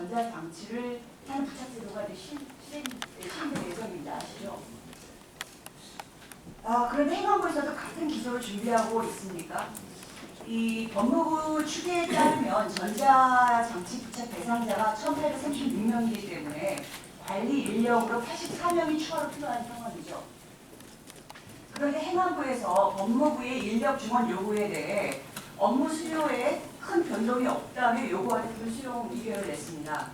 전자 장치를 하는 부착제도가 이제 실- 실행, 실행될 예정입니다. 아시죠? 아, 그런데 행안부에서도 같은 기조를 준비하고 있습니까? 이 법무부 추계에 따르면 전자 장치 부착 대상자가 1,836명이기 때문에 관리 인력으로 84명이 추가로 필요한 상황이죠. 그런데 행안부에서 법무부의 인력 증원 요구에 대해 업무 수요에 큰 변동이 없다며 요구하는 불수용 의견을 냈습니다.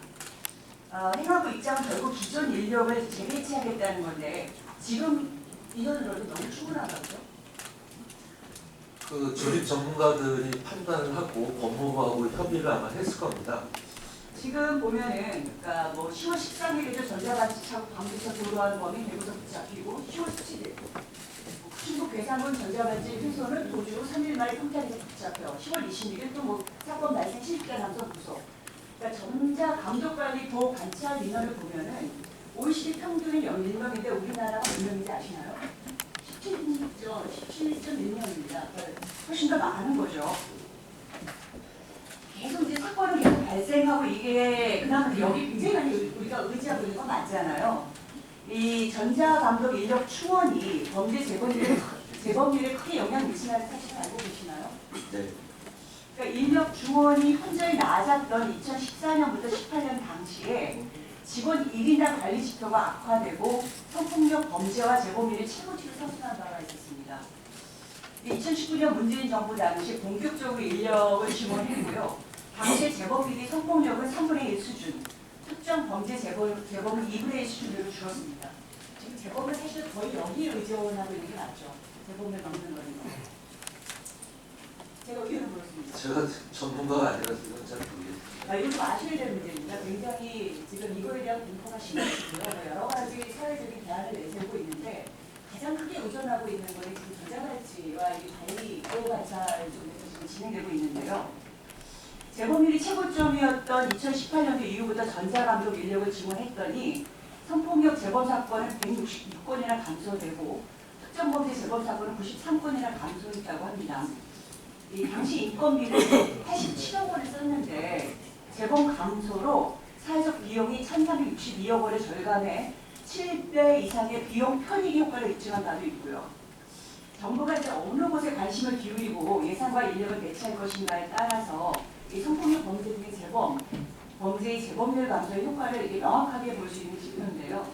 어, 행안부 입장은 결국 기존 인력을 재배치하겠다는 건데 지금 이전으로도 너무 충분하다고요? 그 조립 전문가들이 판단을 하고 법무부하고 협의를 아마 했을 겁니다. 지금 보면은 그러니까 뭐 10월 13일에도 전자발찌 차고 방부차 도로하는 범위 대구서 붙잡히고 10월 17일 충북 괴산군 전자발찌 훼손은 도주 3일 만에 평택에서 붙잡혀 10월 26일 또 뭐 사건 발생 70자 남성 구속 그러니까 전자 감독관리 보호 관찰 민원을 보면은 OECD 평균이 11명인데 우리나라가 몇 명인지 아시나요? 17점 17.1명입니다. 그러니까 훨씬 더 많은 거죠. 계속 이제 사건은 계속 발생하고 이게 그나마 여기 굉장히 우리가 의지하고 있는 건 맞잖아요. 이 전자감독 인력 충원이 범죄 재범률에 재범률에 크게 영향 미치는 사실 알고 계시나요? 네. 그러니까 인력 중원이 현저히 낮았던 2014년부터 18년 당시에 직원 1인당 관리 지표가 악화되고 성폭력 범죄와 재범률이 최고치를 상승한 바가 있었습니다. 2019년 문재인 정부 당시 본격적으로 인력을 지원했고요. 당시의 재범률이 성폭력은 3분의 1 수준, 특정 범죄 재범, 재범은 2분의 1 수준으로 줄었습니다. 재범은 사실 거의 여기에 의존하고 있는 게 맞죠. 재범을 막는 거는. 제가 의견을 물었습니다. 제가 전문가가 아니라서 이건 잘 모르겠어요. 아, 이거 좀 아셔야 되는 문제입니다. 굉장히 지금 이거에 대한 공포가 심해지고요. 뭐 여러 가지 사회적인 대안을 내세우고 있는데 가장 크게 의존하고 있는 거는 지금 전자발찌와 이 관리 보호 관찰 쪽에서 지금 진행되고 있는데요. 재범률이 최고점이었던 2018년도 이후부터 전자감독 인력을 지원했더니 성폭력 재범 사건은 166건이나 감소되고 특정 범죄 재범 사건은 93건이나 감소했다고 합니다. 이 당시 인건비를 87억 원을 썼는데 재범 감소로 사회적 비용이 1,362억 원을 절감해 7배 이상의 비용 편익 효과를 입증한 바도 있고요. 정부가 이제 어느 곳에 관심을 기울이고 예산과 인력을 배치할 것인가에 따라서 이 성폭력 범죄 등의 재범, 범죄의 재범률 감소의 효과를 명확하게 볼 수 있는 지표인데요.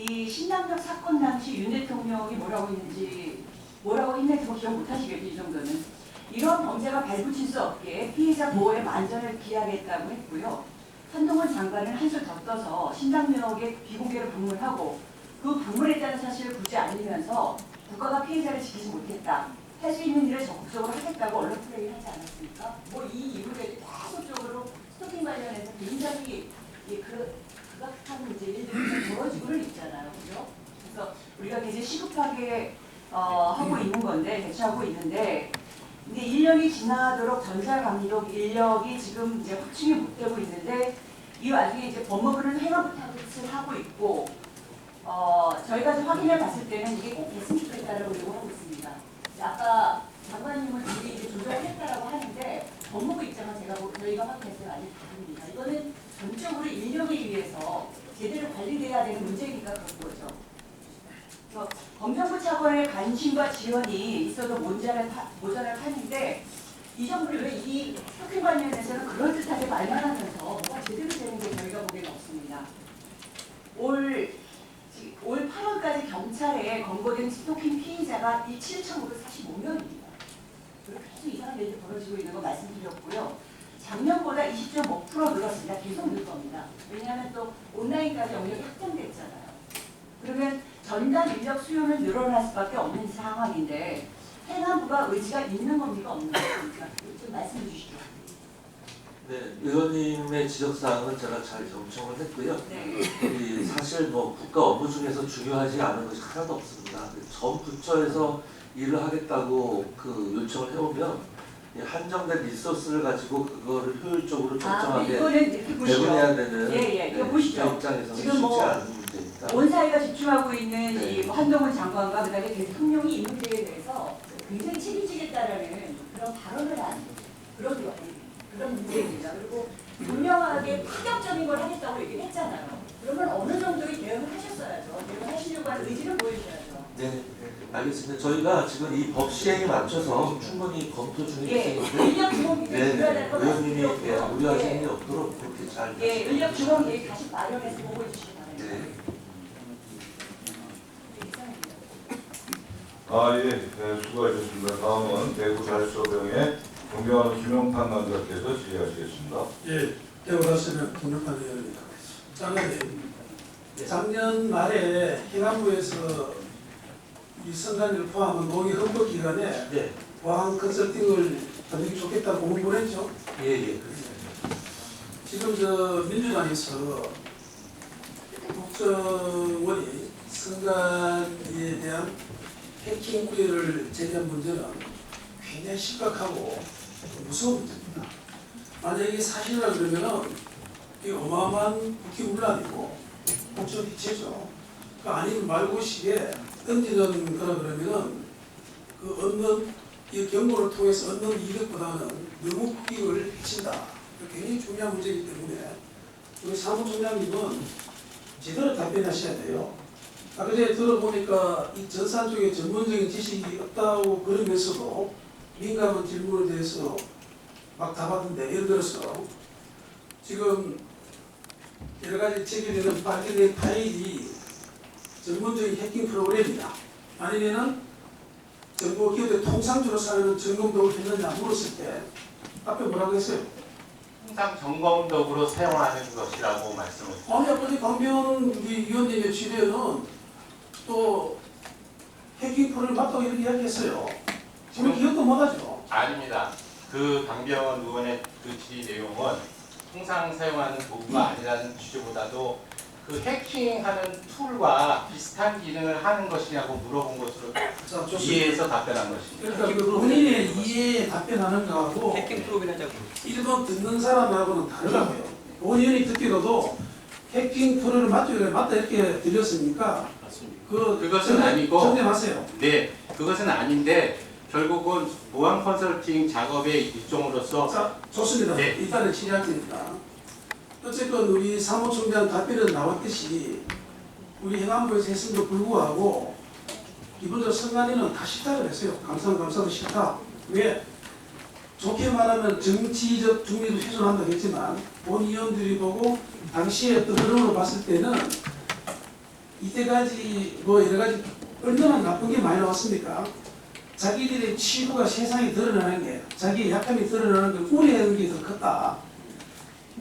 이 신남역 사건 당시 윤 대통령이 뭐라고 했는지 뭐라고 했는지 뭐 기억 못하시겠죠 이 정도는. 이런 범죄가 발붙일 수 없게 피해자 보호에 만전을 기하겠다고 했고요. 한동훈 장관은 한술 더 떠서 신당역에 비공개로 방문하고 그 방문했다는 사실을 굳이 알리면서 국가가 피해자를 지키지 못했다. 할 수 있는 일을 적극적으로 하겠다고 언론 플레이를 하지 않았습니까? 뭐 이 이후에 계속적으로 스토킹 관련해서 굉장히 이 그, 극악한 이제 일들이 벌어지고는 있잖아요. 그죠? 그래서 우리가 굉장히 시급하게 어, 하고 있는 건데, 대처하고 있는데, 근데 1년이 지나도록 전자감독 인력이 지금 이제 확충이 못 되고 있는데 이 와중에 이제 법무부는 행안부 탓을 하고 있고 어, 저희가 좀 확인해 봤을 때는 이게 꼭 됐으면 좋겠다라고 요구하고 있습니다. 아까 장관님은 이제 조절했다라고 하는데 법무부 입장은 제가 뭐- 저희가 확인했어요. 아직 다릅니다. 이거는 전적으로 인력에 의해서 제대로 관리돼야 되는 문제니까 그런 거죠. 그래서 검정부 차관의 관심과 지원이 있어도 모자랄, 파- 모자랄 판인데 이 정부를 왜이 스토킹 관련해서는 그럴듯하게 말만 하면서 뭐가 제대로 되는 게 저희가 보기에는 없습니다. 올, 지- 올 8월까지 경찰에 검거된 스토킹 피해자가 이 7,545명입니다. 계속 이상한 일이 벌어지고 있는 거 말씀드렸고요. 작년보다 20.5% 늘었습니다. 계속 늘 겁니다. 왜냐하면 또 온라인까지 영역이 확장됐잖아요. 그러면 전담 인력 수요는 늘어날 수밖에 없는 상황인데 행안부가 의지가 있는 겁니까 없는 겁니까? 좀 말씀해 주시죠. 네, 의원님의 지적사항은 제가 잘 경청을 했고요. 네. 이 사실 뭐 국가 업무 중에서 중요하지 않은 것이 하나도 없습니다. 전 부처에서 일을 하겠다고 그 요청을 해오면 이 한정된 리소스를 가지고 그거를 효율적으로 아, 적정하게 이거는 이렇게 보시죠. 배분해야 되는 예, 예, 이거 네, 보시죠. 제 입장에서는 지금 쉽지 뭐 않은 문제입니다. 온 사회가 집중하고 있는 네. 이 한동훈 장관과 그다음에 대통령이 이 문제에 대해서 굉장히 책임지겠다라는 그런 발언을 한 그런 거- 그런 문제입니다. 그리고 분명하게 파격적인 걸 하겠다고 얘기를 했잖아요. 그러면 어느 정도의 대응을 하셨어야죠. 대응을 하시려고 하는 의지를 보여주셔야죠. 네, 알겠습니다. 저희가 지금 이 법 시행에 맞춰서 충분히 검토 중에 예, 있는데 인력 주문 계획 네, 중요하다는 건 의원님이 예, 말씀드렸고요. 우려하시는 예, 게 없도록 그렇게 잘 예, 인력 주문 계획 다시 마련해서 보고해 주시기 바랍니다. 네. 네. 아, 예, 네, 수고하셨습니다. 다음은 대구 자유소병의 존경하는 김용탄 남자께서 질의하시겠습니다. 예, 대우다시는 김영환 의원입니다. 작년에 작년 말에 행안부에서 이 선관위를 포함한 농해 헌법 기관에 네, 보안 컨설팅을 하는 게 좋겠다고 공문을 했죠. 예, 예. 지금 저 민주당에서 국정원이 선관위에 대한 해킹 우려를 제기한 문제는 굉장히 심각하고 무서운 문제입니다. 만약 이게 사실이라 그러면은 이 어마어마한 국기문란이고 국정기체죠. 그 아닌 말고식에 던지는 거라 그러면은 그 얻는 이 경고를 통해서 얻는 이득보다는 너무 국익을 해친다. 굉장히 중요한 문제이기 때문에 우리 사무총장님은 제대로 답변하셔야 돼요. 아까 전에 들어보니까 이 전산 쪽에 전문적인 지식이 없다고 그러면서도 민감한 질문에 대해서 막 답하던데 예를 들어서 지금 여러 가지 제기되는 발견된 파일이 전문적인 해킹 프로그램이냐 아니면은 정보 기업의 통상적으로 사용하는 점검 도구를 했느냐 물었을 때 앞에 뭐라고 했어요? 항상 점검적으로 사용하는 것이라고 말씀을 아니 아버지 강병원 우리 위원님의 질의는 또 해킹 프로그램 맞다고 이렇게 이야기했어요. 지금 기억도 못하죠. 아닙니다. 그 강병원 의원의 그 질의 내용은 통상 사용하는 도구가 아니라는 취지보다도 그 해킹하는 툴과 비슷한 기능을 하는 것이냐고 물어본 것으로. 이해해서 답변한 것입니다. 그러니까 그 본인의 이해에 답변하는 거하고 해킹 프로그램 하자고. 일본 듣는 사람하고는 다르다고요. 본인이 듣기로도 해킹 프로그램 맞죠? 맞다 이렇게 들렸습니까? 그 그것은 정리- 아니고. 정리하세요. 네, 그것은 아닌데 결국은 보안 컨설팅 작업의 일종으로서 자, 좋습니다. 네. 일단은 질의할 테니까. 어쨌건 우리 사무총장 답변에 나왔듯이 우리 행안부에서 했음에도 불구하고 기본적으로 선관위는 다 싫다고 했어요. 감사는 감사도 싫다. 왜? 좋게 말하면 정치적 중립을 훼손한다고 했지만 본 의원들이 보고 당시에 어떤 흐름으로 봤을 때는 이때까지 뭐 여러 가지 얼마나 나쁜 게 많이 나왔습니까? 자기들의 치부가 세상에 드러나는 게 자기의 약함이 드러나는 걸 우려하는 게 더 컸다.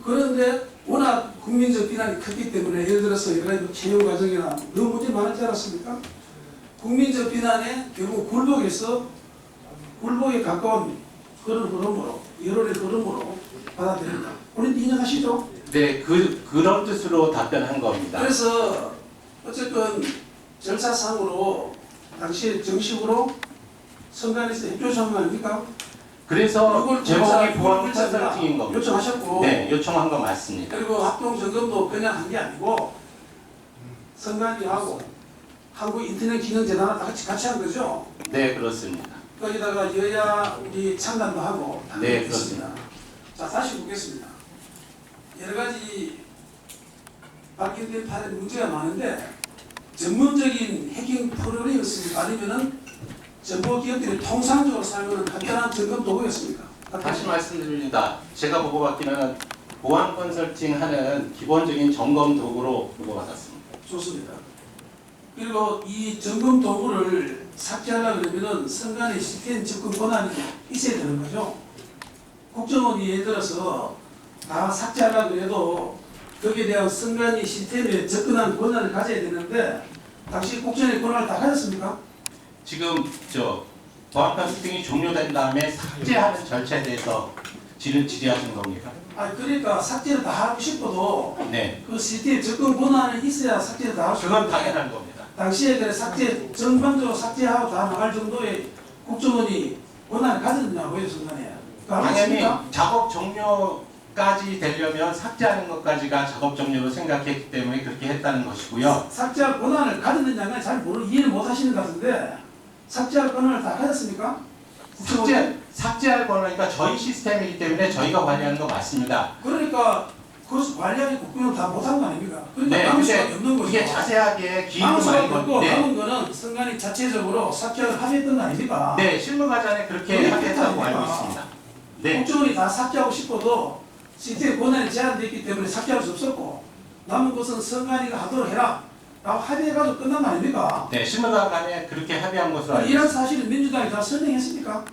그런데 워낙 국민적 비난이 컸기 때문에 예를 들어서 여러 가지 뭐 채용 과정이나 너무 문제 많았지 않았습니까? 국민적 비난에 결국 굴복해서 굴복에 가까운 그런 흐름으로 여론의 흐름으로 받아들인다. 본인도 인정하시죠? 네, 그 그런 뜻으로 답변한 겁니다. 그래서 어쨌든 절차상으로 당시 정식으로 선관에서 협조한 거 아닙니까? 그래서 그걸 제목이 절차- 보안 절차가 컨설팅인 겁니다. 요청하셨고 네, 요청한 거 맞습니다. 그리고 합동 점검도 그냥 한 게 아니고 선관위하고 한국 인터넷 기능재단하고 같이 같이 한 거죠. 네, 그렇습니다. 거기다가 여야 우리 참관도 하고 다 네, 했습니다. 자 다시 보겠습니다. 여러 가지 발견된 판에 문제가 많은데 전문적인 해킹 프로그램이었습니까? 아니면은 정보 기업들이 통상적으로 사용하는 간단한 점검 도구였습니까? 다시 말씀드립니다. 제가 보고받기는 보안 컨설팅 하는 기본적인 점검 도구로 보고받았습니다. 좋습니다. 그리고 이 점검 도구를 삭제하려 그러면은 선관위 시스템 접근 권한이 있어야 되는 거죠. 국정원이 예를 들어서 다 삭제하려고 해도 거기에 대한 선관위 시스템에 접근하는 권한을 가져야 되는데 당시 국정원의 권한을 다 가졌습니까? 지금 저 보안 컨설팅이 종료된 다음에 삭제하는 절차에 대해서 질의 질의하신 겁니까? 아 그러니까 삭제를 다 하고 싶어도 네, 그 시스템 접근 권한이 있어야 삭제를 다 하고 그건 당연한 겁니다. 당시에 그 삭제 전반적으로 삭제하고 다 나갈 정도의 국정원이 권한을 가졌냐고요 순간에 당연히 작업 종료까지 되려면 삭제하는 것까지가 작업 종료로 생각했기 때문에 그렇게 했다는 것이고요. 삭제할 권한을 가졌느냐는 잘 모르 이해를 못 하시는 것 같은데 삭제할 권한을 다 가졌습니까? 삭제 삭제할 거니까 저희 시스템이기 때문에 저희가 관리하는 거 맞습니다. 그러니까 그것을 관리하기 국민은 다 못한 거 아닙니까? 그러니까 네, 근데 없는 거죠. 이게 자세하게 기입을 많이. 네. 남은 거는 선관위 자체적으로 삭제를 합의했던 거 아닙니까? 네, 실무과장에 그렇게 하겠다고 알고. 있습니다. 네, 국정원이 다 삭제하고 싶어도 시스템 권한이 제한되어 있기 때문에 삭제할 수 없었고 남은 것은 선관위가 하도록 해라 합의해가지고 끝난 거 아닙니까? 네, 실무과장에 그렇게 합의한 것으로 알고 이런 있습니다. 사실을 민주당이 다 설명했습니까?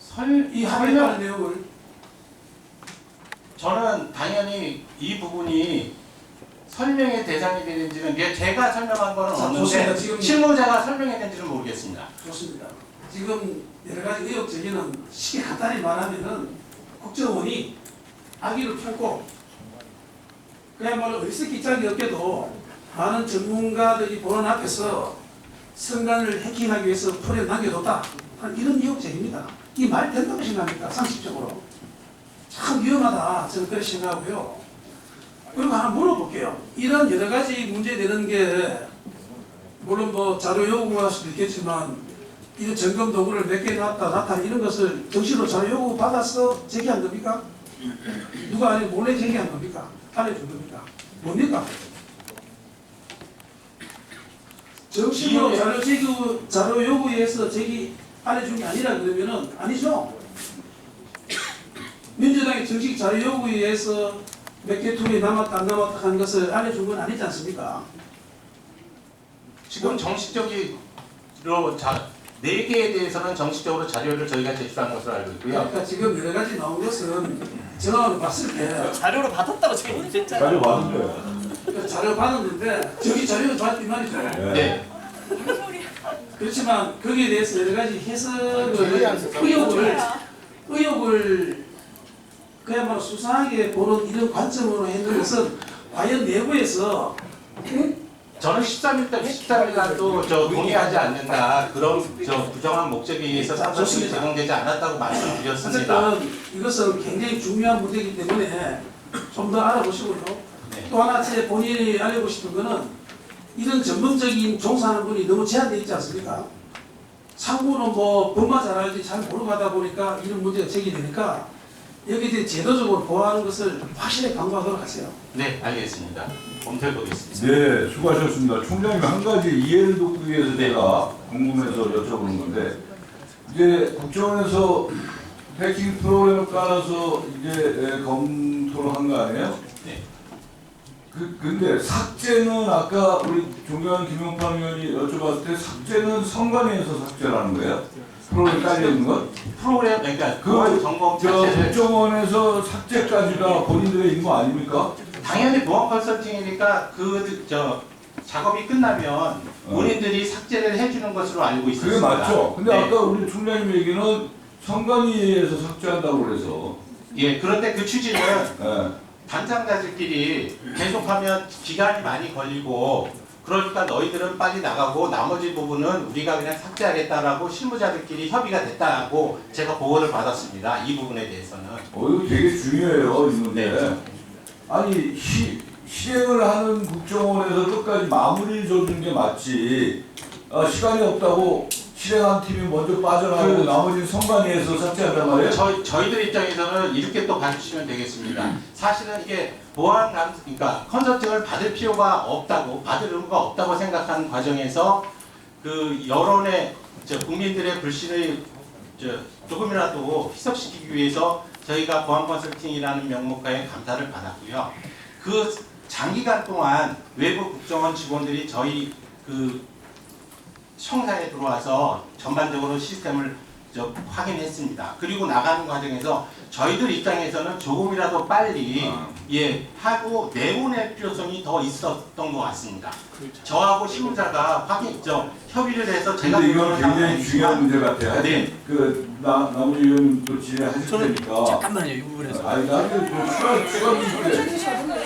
설, 이 설명, 합의하는 내용을 저는 당연히 이 부분이 설명의 대상이 되는지는 이게 제가 설명한 거는 자, 없는데 좋습니다. 지금- 실무자가 설명했는지는 모르겠습니다. 좋습니다. 지금 여러 가지 의혹 제기는 쉽게 간단히 말하면은 국정원이 악의를 펴고 그야말로 어리석기 짝이 없게도 많은 전문가들이 보는 앞에서 선관을 해킹하기 위해서 풀에 남겨뒀다. 이런 의혹 제기입니다. 이 말 된다고 생각합니까? 상식적으로. 참 위험하다. 저는 그렇게 생각하고요. 그리고 하나 물어볼게요. 이런 여러 가지 문제되는 게 물론 뭐 자료 요구할 수도 있겠지만 이런 점검 도구를 몇 개 놨다 나타 이런 것을 정식으로 자료 요구 받아서 제기한 겁니까? 누가 아니 몰래 제기한 겁니까? 알려준 겁니까? 뭡니까? 정식으로 자료 제기 자료 요구에 의해서 제기 알려준 게 아니라 그러면은 아니죠. 민주당이 정식 자료 요구에 의해서 몇 개 툴이 남았다 안 남았다 하는 것을 알려준 건 아니지 않습니까? 지금 정식적으로 자, 네 개에 대해서는 정식적으로 자료를 저희가 제출한 것으로 알고 있고요. 그러니까 지금 여러 가지 나온 것은 전화로 봤을 때 자료를 받았다고 제가 얘기했잖아요. 자료. 그 자료 받았는데 저기 자료를 받았단 말이죠. 네, 그렇지만 거기에 대해서 여러 가지 해석을 의혹을 의혹을 그야말로 수상하게 보는 이런 관점으로 했는 것은 과연 내부에서 저는 13일 날 13일 날도 저 동의하지 않는다 그런 저 부정한 목적에 의해서 좋습니다. 제공되지 않았다고 말씀드렸습니다. 어쨌든 이것은 굉장히 중요한 문제이기 때문에 좀 더 알아보시고요. 네. 또 하나 제 본인이 알고 싶은 거는 이런 전문적인 종사하는 분이 너무 제한되어 있지 않습니까? 상부는 뭐 법만 잘 알지 잘 모르고 하다 보니까 이런 문제가 제기되니까 여기에 대해 제도적으로 보호하는 것을 확실히 강구하도록 하세요. 네, 알겠습니다. 검토해 보겠습니다. 네, 수고하셨습니다. 총장님 한 가지 이해를 돕기 위해서 네. 제가 궁금해서 여쭤보는 건데 이제 국정원에서 해킹 프로그램을 깔아서 이제 에, 검토를 한 거 아니에요? 네. 그 근데 삭제는 아까 우리 존경하는 김용판 의원이 여쭤봤을 때 삭제는 선관위에서 삭제라는 거예요? 프로그램 깔려 있는 것? 프로그램 그러니까 그, 저 자체를 국정원에서 삭제까지가 본인들의 임무 아닙니까? 당연히 보안 컨설팅이니까 그 저 작업이 끝나면 본인들이 삭제를 해주는 것으로 알고 그게 있습니다. 맞죠. 근데 네. 아까 우리 총장님 얘기는 선관위에서 삭제한다고 그래서 예, 그런데 그 취지는 예. 담당자들끼리 계속하면 기간이 많이 걸리고 그러니까 너희들은 빨리 나가고 나머지 부분은 우리가 그냥 삭제하겠다라고 실무자들끼리 협의가 됐다고 제가 보고를 받았습니다. 이 부분에 대해서는. 어, 이거 되게 중요해요, 이 문제. 네. 아니, 시, 시행을 하는 국정원에서 끝까지 마무리 줘준 게 맞지. 아, 시간이 없다고 실행한 팀이 먼저 빠져나가고 그- 나머지는 선관위에서 삭제한단 말이에요? 저희 저희들 입장에서는 이렇게 또 봐주시면 되겠습니다. 사실은 이게 보안 감, 그러니까 컨설팅을 받을 필요가 없다고 받을 의무가 없다고 생각하는 과정에서 그 여론의 저 국민들의 불신을 저 조금이라도 희석시키기 위해서 저희가 보안 컨설팅이라는 명목하에 감사를 받았고요. 그 장기간 동안 외부 국정원 직원들이 저희 그 청사에 들어와서 전반적으로 시스템을 저 확인했습니다. 그리고 나가는 과정에서 저희들 입장에서는 조금이라도 빨리 아. 예 하고 내보낼 필요성이 더 있었던 것 같습니다. 저하고 신문사가 확인 저 협의를 해서 제가 근데 이건 굉장히 중요한 문제 같아요. 네. 그, 나, 나머지 의원님도 진행하실 저는 테니까. 잠깐만요 이 부분에서. 아니, 나한테 뭐 추가, 추가 주실 때,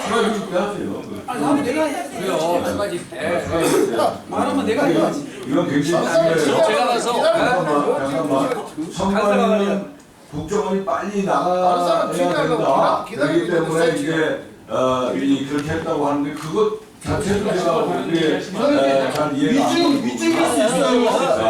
추가 주실 때 하세요. 그. 아니 나는 내가 해. 그래요. 몇 가지 아, 추가 주실 때. 말하면 내가 해야지. 이건 굉장히 중요해요. 제가 가서 잠깐만, 잠깐만. 국정원이 빨리 나가야 된다. 그렇기 때문에 이제 어, 이 그렇게 했다고 하는데 그것 자체도 제가 그게 에, 잘 이해가 안 위증. 위증일 수 있어요.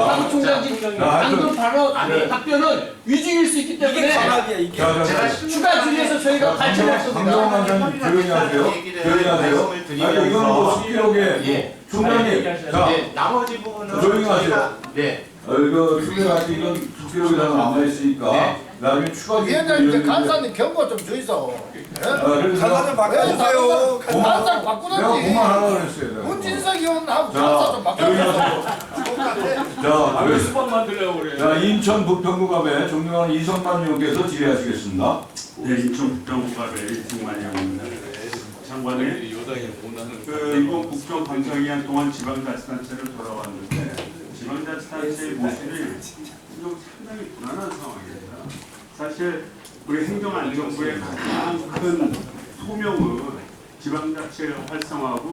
하여튼- 방금 바로 네. 답변은 위증일 수 있기 이게 때문에 강압이야 이게. 자, 자. 추가 질의에서 저희가 발표할 겁니다. 원장님 조용히 하세요. 조용히 하세요. 아니 이건 뭐 숙기록에 예. 총장님 자 네, 나머지 부분은 조용히 하세요. 저희가- 네. 어, 이거 숙기록한테 이건 숙기록에다가 남아 있으니까 네. 나중에 추가 위원장님 저 간사님 경고 좀 주이소. 아, 그래서 간사 좀 바꿔주세요. 간사 내가 바꾸던지. 그만 하라고 그랬어요. 내가. 문진석 의원하고 간사 좀 바꿔주세요. 하세요. 자, 그- 수박 만들려고 그래. 자, 인천 부평구갑에 존경하는 이성만 의원께서 질의하시겠습니다. 네, 인천 국정국가의 이승만이었습니다. 장관님, 요당이 원하는 그 이번 국정 관찰 기간 동안 지방자치단체를 돌아왔는데 지방자치단체의 모습이 좀 상당히 불안한 상황입니다. 사실 우리 행정안전부의 가장 큰 소명은 지방자치 활성화하고